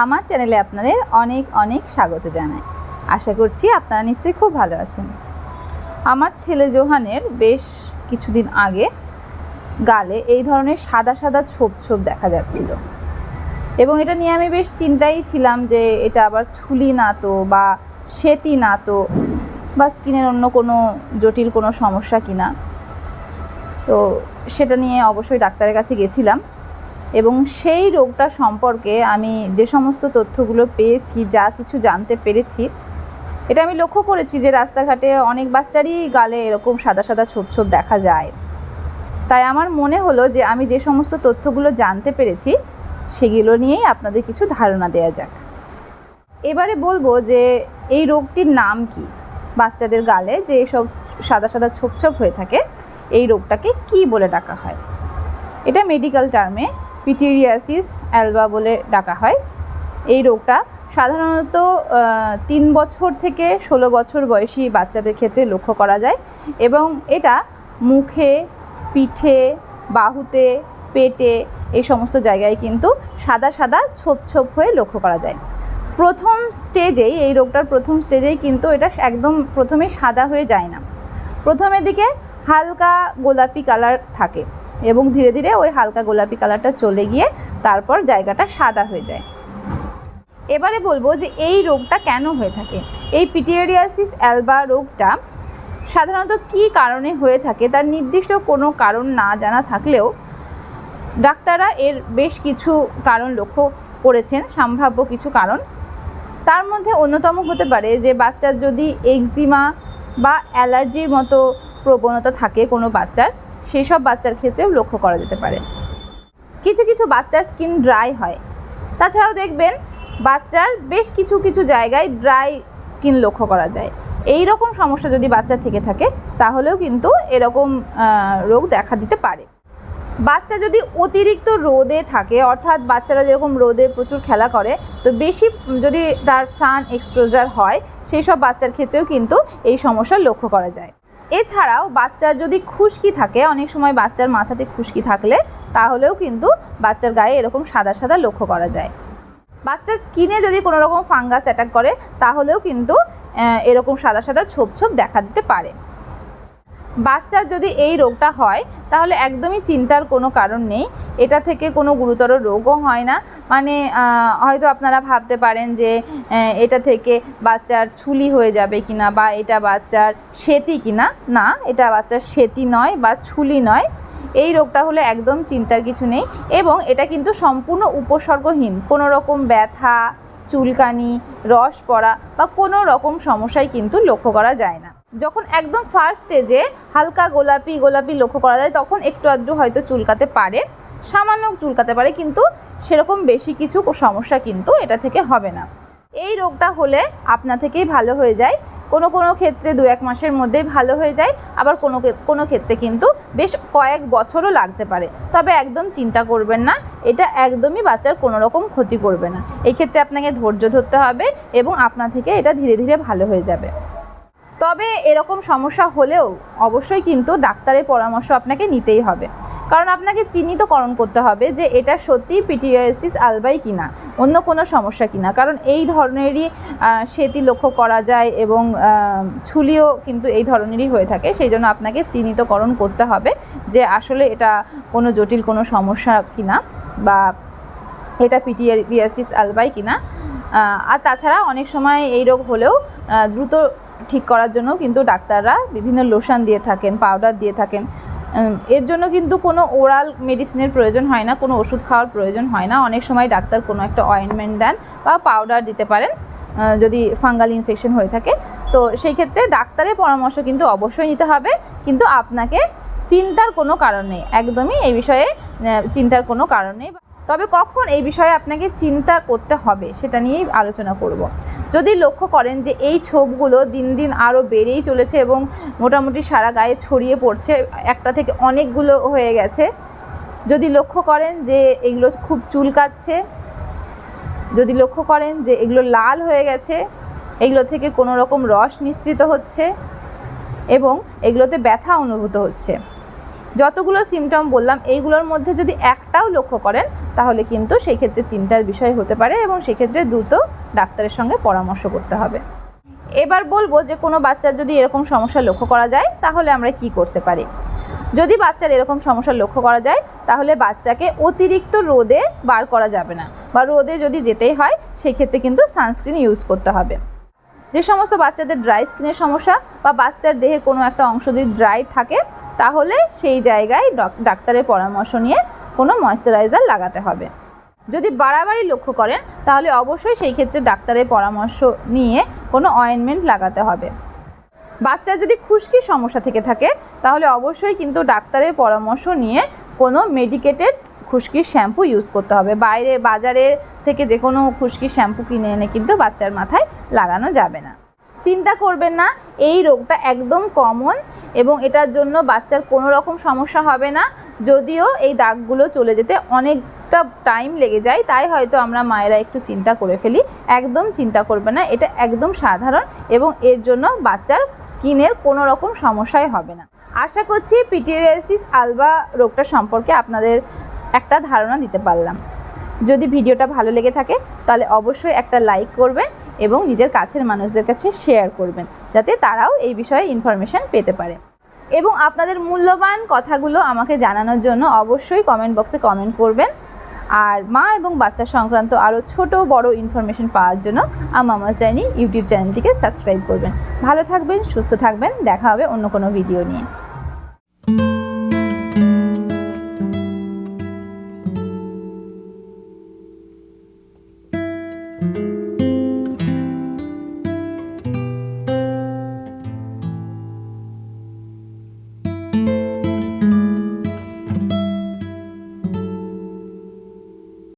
আমার চ্যানেলে আপনাদের অনেক অনেক স্বাগত জানাই। আশা করছি আপনারা নিশ্চয়ই খুব ভালো আছেন। আমার ছেলে জোহানের বেশ কিছুদিন আগে গালে এই ধরনের সাদা সাদা ছোপ ছোপ দেখা যাচ্ছিল। এবং এটা নিয়ে আমি বেশ চিন্তাই ছিলাম যে এটা আবার ছুলি না তো বা সেতি না তো বা স্কিনের অন্য কোনো জটিল কোনো সমস্যা কিনা। তো সেটা নিয়ে অবশ্যই ডাক্তারের কাছে গেছিলাম। এবং সেই রোগটা সম্পর্কে আমি যে সমস্ত তথ্যগুলো পেয়েছি, যা কিছু জানতে পেরেছি, এটা আমি লক্ষ্য করেছি যে রাস্তাঘাটে অনেক বাচ্চারই গালে এরকম সাদা সাদা ছোপ ছোপ দেখা যায়। তাই আমার মনে হলো যে আমি যে সমস্ত তথ্যগুলো জানতে পেরেছি, সেগুলো নিয়েই আপনাদের কিছু ধারণা দেয়া যাক। এবারে বলব যে এই রোগটির নাম কি? বাচ্চাদের গালে যে সব সাদা সাদা ছোপ ছোপ হয়ে থাকে, এই রোগটাকে কি বলে ডাকা হয়? এটা মেডিকেল টার্মে পিটেরিয়াসিস, অ্যালবা বলে ডাকা হয়। এই রোগটা সাধারণত তিন বছর থেকে ষোলো বছর বয়সী বাচ্চাদের ক্ষেত্রে লক্ষ্য করা যায় এবং এটা মুখে, পিঠে, বাহুতে, পেটে এই সমস্ত জায়গায় কিন্তু সাদা সাদা ছোপ ছোপ হয়ে লক্ষ্য করা যায়। প্রথম স্টেজেই, এই রোগটার প্রথম স্টেজেই কিন্তু এটা একদম প্রথমে সাদা হয়ে যায় না। প্রথমের দিকে হালকা গোলাপি কালার থাকে। এবং ধীরে ধীরে ওই হালকা গোলাপি কালারটা চলে গিয়ে তারপর জায়গাটা সাদা হয়ে যায়। এবারে বলব যে এই রোগটা কেন হয়ে থাকে? এই পিটিয়ারিয়াসিস অ্যালবা রোগটা সাধারণত কী কারণে হয়ে থাকে তার নির্দিষ্ট কোনো কারণ না জানা থাকলেও ডাক্তাররা এর বেশ কিছু কারণ লক্ষ্য করেছেন, সম্ভাব্য কিছু কারণ। তার মধ্যে অন্যতম হতে পারে যে বাচ্চার যদি এক্সিমা বা অ্যালার্জির মতো প্রবণতা থাকে কোনো বাচ্চার সেই সব বাচ্চার ক্ষেত্রেও লক্ষ্য করা যেতে পারে। কিছু কিছু বাচ্চার স্কিন ড্রাই হয়। তাছাড়াও দেখবেন, বাচ্চার বেশ কিছু কিছু জায়গায় ড্রাই স্কিন লক্ষ্য করা যায়। এই রকম সমস্যা যদি বাচ্চা থেকে থাকে, তাহলেও কিন্তু এরকম রোগ দেখা দিতে পারে। বাচ্চা যদি অতিরিক্ত রোদে থাকে, অর্থাৎ বাচ্চারা যেরকম রোদে প্রচুর খেলা করে, তো বেশি যদি তার সান এক্সপোজার হয় সেই সব বাচ্চার ক্ষেত্রেও কিন্তু এই সমস্যা লক্ষ্য করা যায়। এছাড়াও বাচ্চার যদি খুশকি থাকে, অনেক সময় বাচ্চার মাথাতে খুশকি থাকলে তাহলেও কিন্তু বাচ্চার গায়ে এরকম সাদা সাদা লক্ষ্য করা যায়। বাচ্চার স্কিনে যদি কোনো রকম ফাঙ্গাস অ্যাটাক করে, তাহলেও কিন্তু এরকম সাদা সাদা ছোপ ছোপ দেখা দিতে পারে। বাচ্চার যদি এই রোগটা হয়, তাহলে একদমই চিন্তার কোনো কারণ নেই। এটা থেকে কোনো গুরুতর রোগও হয় না। মানে হয়তো আপনারা ভাবতে পারেন যে এটা থেকে বাচ্চার ছুলি হয়ে যাবে কিনা বা এটা বাচ্চার সেতি কিনা। না, এটা বাচ্চার সেতি নয় বা ছুলি নয়। এই রোগটা হলে একদম চিন্তার কিছু নেই এবং এটা কিন্তু সম্পূর্ণ উপসর্গহীন। কোনো রকম ব্যথা, চুলকানি, রস পড়া বা কোনো রকম সমস্যাই কিন্তু লক্ষ্য করা যায় না। যখন একদম ফার্স্ট স্টেজে হালকা গোলাপি গোলাপি লক্ষ্য করা যায়, তখন একটু আধটু হয়তো চুলকাতে পারে, সামান্য চুলকাতে পারে, কিন্তু সেরকম বেশি কিছু সমস্যা কিন্তু এটা থেকে হবে না। এই রোগটা হলে আপনা থেকেই ভালো হয়ে যায়। কোনো কোনো ক্ষেত্রে দু এক মাসের মধ্যেই ভালো হয়ে যায়, আবার কোনো কোনো ক্ষেত্রে কিন্তু বেশ কয়েক বছরও লাগতে পারে। তবে একদম চিন্তা করবেন না, এটা একদমই বাচ্চার কোনো রকম ক্ষতি করবে না। এই ক্ষেত্রে আপনাকে ধৈর্য ধরতে হবে এবং আপনা থেকে এটা ধীরে ধীরে ভালো হয়ে যাবে। তবে এরকম সমস্যা হলেও অবশ্যই কিন্তু ডাক্তারের পরামর্শ আপনাকে নিতেই হবে। কারণ আপনাকে চিহ্নিতকরণ করতে হবে যে এটা সত্যিই পিটিআইসিস আলবাই কিনা, অন্য কোনো সমস্যা কিনা। কারণ এই ধরনেরই সেতি লক্ষ্য করা যায় এবং ছুলিও কিন্তু এই ধরনেরই হয়ে থাকে। সেই জন্য আপনাকে চিহ্নিতকরণ করতে হবে যে আসলে এটা কোনো জটিল কোনো সমস্যা কিনা বা এটা পিটিআইসিস আলবাই কিনা। আর তাছাড়া অনেক সময় এই রোগ হলেও দ্রুত ঠিক করার জন্য কিন্তু ডাক্তাররা বিভিন্ন লোশন দিয়ে থাকেন পাউডার দিয়ে থাকেন। এর জন্য কিন্তু কোনো ওরাল মেডিসিনের প্রয়োজন হয় না, কোনো ওষুধ খাওয়ার প্রয়োজন হয় না। অনেক সময় ডাক্তার কোনো একটা অয়েনমেন্ট দেন বা পাউডার দিতে পারেন যদি ফাঙ্গাল ইনফেকশন হয়ে থাকে। তো সেই ক্ষেত্রে ডাক্তারের পরামর্শ কিন্তু অবশ্যই নিতে হবে। কিন্তু আপনাকে চিন্তার কোনো কারণ নেই। একদমই এই বিষয়ে চিন্তার কোনো কারণ নেই। তবে কখন এই বিষয়ে আপনাকে চিন্তা করতে হবে সেটা নিয়েই আলোচনা করব। যদি লক্ষ্য করেন যে এই ছোপগুলো দিন দিন আরও বেড়েই চলেছে এবং মোটামুটি সারা গায়ে ছড়িয়ে পড়ছে, একটা থেকে অনেকগুলো হয়ে গেছে, যদি লক্ষ্য করেন যে এগুলো খুব চুলকাচ্ছে, যদি লক্ষ্য করেন যে এগুলো লাল হয়ে গেছে, এগুলো থেকে কোনো রকম রস নিঃসৃত হচ্ছে এবং এগুলোতে ব্যথা অনুভূত হচ্ছে। যতগুলো সিমটম বললাম, এইগুলোর মধ্যে যদি একটাও লক্ষ্য করেন তাহলে কিন্তু সেই ক্ষেত্রে চিন্তার বিষয় হতে পারে এবং সেক্ষেত্রে দ্রুত ডাক্তারের সঙ্গে পরামর্শ করতে হবে। এবার বলব যে কোনো বাচ্চার যদি এরকম সমস্যা লক্ষ্য করা যায়, তাহলে আমরা কি করতে পারি? যদি বাচ্চার এরকম সমস্যা লক্ষ্য করা যায়, তাহলে বাচ্চাকে অতিরিক্ত রোদে বার করা যাবে না বা রোদে যদি যেতেই হয়, সেক্ষেত্রে কিন্তু সানস্ক্রিন ইউজ করতে হবে। যে সমস্ত বাচ্চাদের ড্রাই স্কিনের সমস্যা বা বাচ্চার দেহে কোনো একটা অংশ যদি ড্রাই থাকে, তাহলে সেই জায়গায় ডাক্তারের পরামর্শ নিয়ে কোনো ময়শ্চারাইজার লাগাতে হবে। যদি বাড়াবাড়ি লক্ষ্য করেন, তাহলে অবশ্যই সেই ক্ষেত্রে ডাক্তারের পরামর্শ নিয়ে কোনো অয়েনমেন্ট লাগাতে হবে। বাচ্চার যদি খুশকির সমস্যা থেকে থাকে, তাহলে অবশ্যই কিন্তু ডাক্তারের পরামর্শ নিয়ে কোনো মেডিকেটেড খুশকির শ্যাম্পু ইউজ করতে হবে। বাইরে বাজারে থেকে যে কোনো খুশকির শ্যাম্পু কিনে এনে কিন্তু বাচ্চার মাথায় লাগানো যাবে না। চিন্তা করবেন না, এই রোগটা একদম কমন এবং এটার জন্য বাচ্চার কোনো রকম সমস্যা হবে না। যদিও এই দাগগুলো চলে যেতে অনেকটা টাইম লেগে যায়, তাই হয়তো আমরা মায়েরা একটু চিন্তা করে ফেলি। একদম চিন্তা করবে না, এটা একদম সাধারণ এবং এর জন্য বাচ্চার স্কিনের কোনো রকম সমস্যাই হবে না। আশা করছি পিটিরিয়াসিস আলবা রোগটা সম্পর্কে আপনাদের একটা ধারণা দিতে পারলাম। যদি ভিডিওটা ভালো লেগে থাকে, তাহলে অবশ্যই একটা লাইক করবেন এবং নিজের কাছের মানুষদের কাছে শেয়ার করবেন, যাতে তারাও এই বিষয়ে ইনফরমেশান পেতে পারে। এবং আপনাদের মূল্যবান কথাগুলো আমাকে জানানোর জন্য অবশ্যই কমেন্ট বক্সে কমেন্ট করবেন। আর মা এবং বাচ্চা সংক্রান্ত আরও ছোট, বড় ইনফরমেশন পাওয়ার জন্য আমামাস জার্নি ইউটিউব চ্যানেলটিকে সাবস্ক্রাইব করবেন। ভালো থাকবেন, সুস্থ থাকবেন, দেখা হবে অন্য কোনো ভিডিও নিয়ে।